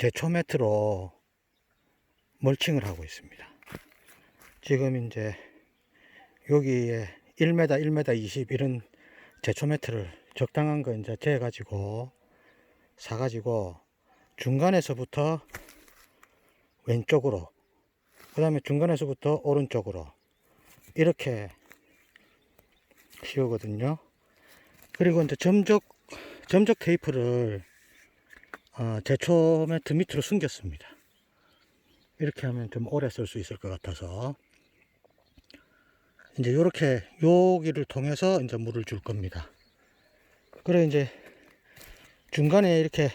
제초 매트로 멀칭을 하고 있습니다. 지금 이제 여기에 1m, 1m 20 이런 제초 매트를 적당한 거 이제 재가지고 사가지고 중간에서부터 왼쪽으로 그 다음에 중간에서부터 오른쪽으로 이렇게 씌우거든요. 그리고 이제 점적 점적 테이프를 어, 제초 매트 밑으로 숨겼습니다. 이렇게 하면 좀 오래 쓸 수 있을 것 같아서 이제 이렇게 여기를 통해서 이제 물을 줄 겁니다. 그래 이제 중간에 이렇게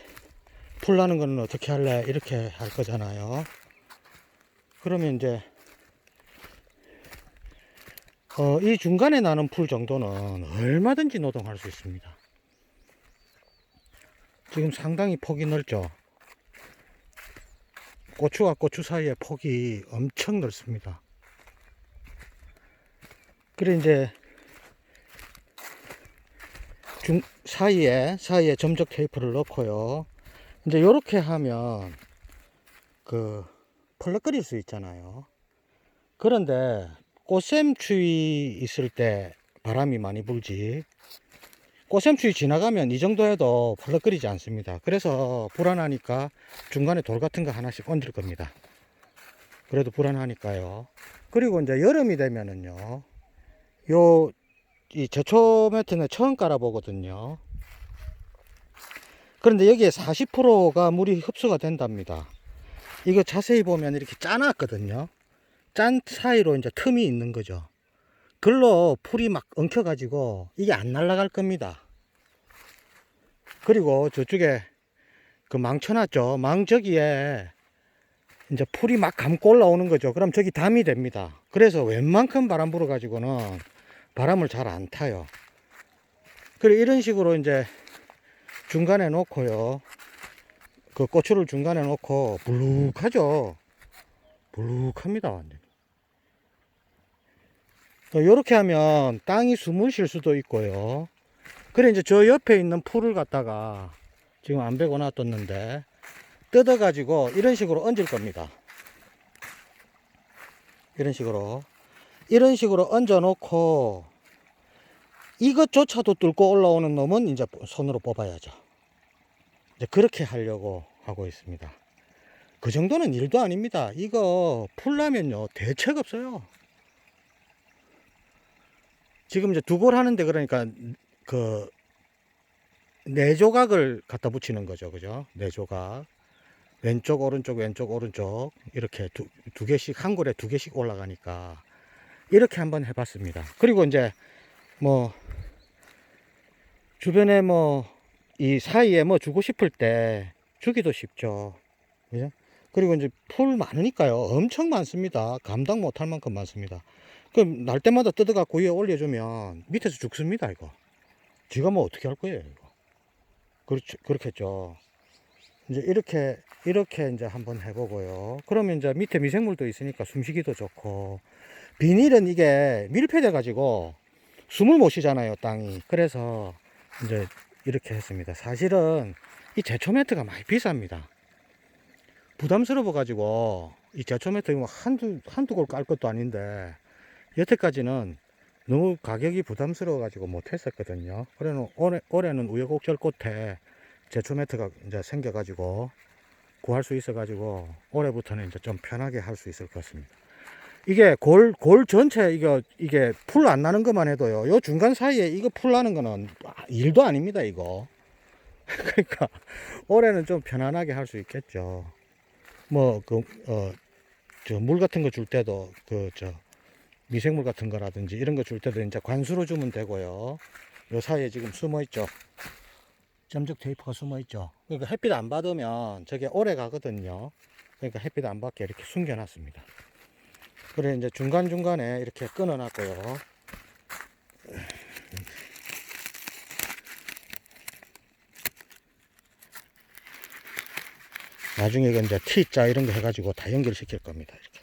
풀 나는 거는 어떻게 할래? 이렇게 할 거잖아요. 그러면 이제 어, 이 중간에 나는 풀 정도는 얼마든지 노동할 수 있습니다. 지금 상당히 폭이 넓죠. 고추와 고추 사이의 폭이 엄청 넓습니다. 그래 이제 중 사이에 사이에 점적 테이프를 넣고요. 이제 이렇게 하면 그 펄럭거릴 수 있잖아요. 그런데 꽃샘추위 있을 때 바람이 많이 불지 꽃샘추위 지나가면 이 정도 해도 펄럭거리지 않습니다. 그래서 불안하니까 중간에 돌 같은 거 하나씩 얹을 겁니다. 그래도 불안하니까요. 그리고 이제 여름이 되면은요. 요, 이 제초 매트는 처음 깔아보거든요. 그런데 여기에 40%가 물이 흡수가 된답니다. 이거 자세히 보면 이렇게 짜놨거든요. 짠 사이로 이제 틈이 있는 거죠. 글로 풀이 막 엉켜가지고 이게 안 날아갈 겁니다. 그리고 저쪽에 그 망쳐놨죠. 망 저기에 이제 풀이 막 감고 올라오는 거죠. 그럼 저기 담이 됩니다. 그래서 웬만큼 바람 불어가지고는 바람을 잘 안 타요. 그래 이런 식으로 이제 중간에 놓고요. 그 고추를 중간에 놓고 불룩하죠. 불룩합니다 완전. 이렇게 하면 땅이 숨을 쉴 수도 있고요. 그래 이제 저 옆에 있는 풀을 갖다가 지금 안 베고 놔뒀는데 뜯어 가지고 이런 식으로 얹을 겁니다. 이런 식으로 이런 식으로 얹어 놓고 이것조차도 뚫고 올라오는 놈은 이제 손으로 뽑아야죠. 이제 그렇게 하려고 하고 있습니다. 그 정도는 일도 아닙니다. 이거 풀라면요 대책 없어요. 지금 이제 두골 하는데 그러니까 그 네 조각을 갖다 붙이는 거죠, 그죠? 네 조각 왼쪽 오른쪽 왼쪽 오른쪽 이렇게 두, 두 개씩 한 골에 두 개씩 올라가니까 이렇게 한번 해봤습니다. 그리고 이제 뭐 주변에 뭐 이 사이에 뭐 주고 싶을 때 주기도 쉽죠. 그죠? 그리고 이제 풀 많으니까요. 엄청 많습니다. 감당 못할 만큼 많습니다. 그럼 날 때마다 뜯어갖고 위에 올려주면 밑에서 죽습니다, 이거. 지가 뭐 어떻게 할 거예요, 이거. 그렇죠, 그렇겠죠. 이제 이렇게, 이렇게 이제 한번 해보고요. 그러면 이제 밑에 미생물도 있으니까 숨쉬기도 좋고, 비닐은 이게 밀폐돼가지고 숨을 못 쉬잖아요, 땅이. 그래서 이제 이렇게 했습니다. 사실은 이 제초 매트가 많이 비쌉니다. 부담스러워가지고 이 제초 매트 뭐 한두, 한두 골 깔 것도 아닌데, 여태까지는 너무 가격이 부담스러워 가지고 못 했었거든요. 그래는 올해, 올해는 우여곡절 끝에 제초 매트가 이제 생겨 가지고 구할 수 있어 가지고 올해부터는 이제 좀 편하게 할 수 있을 것 같습니다. 이게 골, 골 전체 이거, 이게 풀 안 나는 것만 해도요. 요 중간 사이에 이거 풀 나는 거는 일도 아닙니다, 이거. 그러니까 올해는 좀 편안하게 할 수 있겠죠. 뭐, 그, 어, 저 물 같은 거 줄 때도 그, 저, 미생물 같은 거라든지 이런 거 줄 때도 이제 관수로 주면 되고요. 요 사이에 지금 숨어 있죠. 점적 테이프가 숨어 있죠. 그러니까 햇빛 안 받으면 저게 오래 가거든요. 그러니까 햇빛 안 받게 이렇게 숨겨 놨습니다. 그래 이제 중간중간에 이렇게 끊어 놨고요. 나중에 이제 T자 이런 거 해가지고 다 연결시킬 겁니다. 이렇게.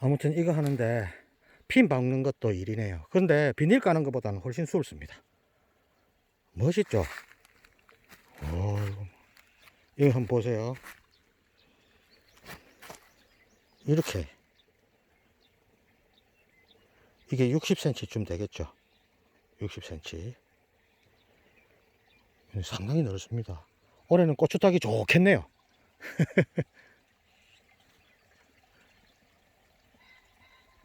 아무튼 이거 하는데 핀 박는 것도 일이네요. 그런데 비닐 까는 것보다는 훨씬 수월습니다. 멋있죠? 오, 이거 한번 보세요. 이렇게 이게 60cm쯤 되겠죠. 60cm. 상당히 넓습니다. 올해는 고추 따기 좋겠네요.